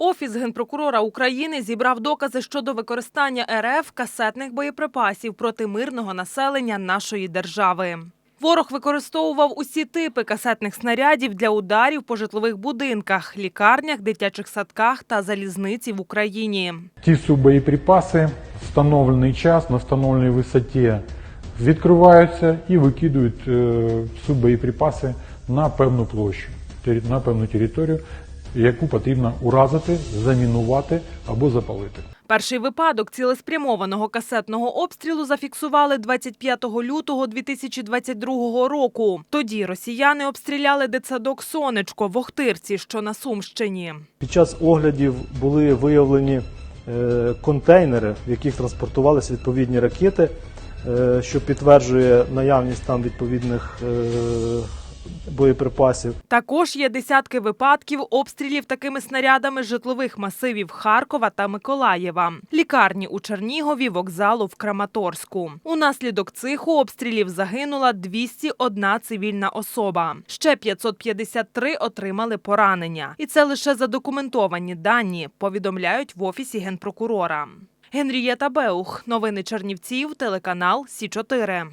Офіс генпрокурора України зібрав докази щодо використання РФ касетних боєприпасів проти мирного населення нашої держави. Ворог використовував усі типи касетних снарядів для ударів по житлових будинках, лікарнях, дитячих садках та залізниці в Україні. Ті субоєприпаси встановлений час на встановленій висоті відкриваються і викидують е, субоєприпаси на певну площу, на певну територію, яку потрібно уразити, замінувати або запалити. Перший випадок цілеспрямованого касетного обстрілу зафіксували 25 лютого 2022 року. Тоді росіяни обстріляли дитсадок Сонечко в Охтирці, що на Сумщині. Під час оглядів були виявлені е, контейнери, в яких транспортувалися відповідні ракети, е, що підтверджує наявність там відповідних е, боєприпасів. Також є десятки випадків обстрілів такими снарядами житлових масивів Харкова та Миколаєва, лікарні у Чернігові, вокзалу в Краматорську. Унаслідок цих обстрілів загинула 201 цивільна особа. Ще 553 отримали поранення. І це лише задокументовані дані, повідомляють в офісі генпрокурора. Генрієта Беух, новини Чернівців, телеканал Сі 4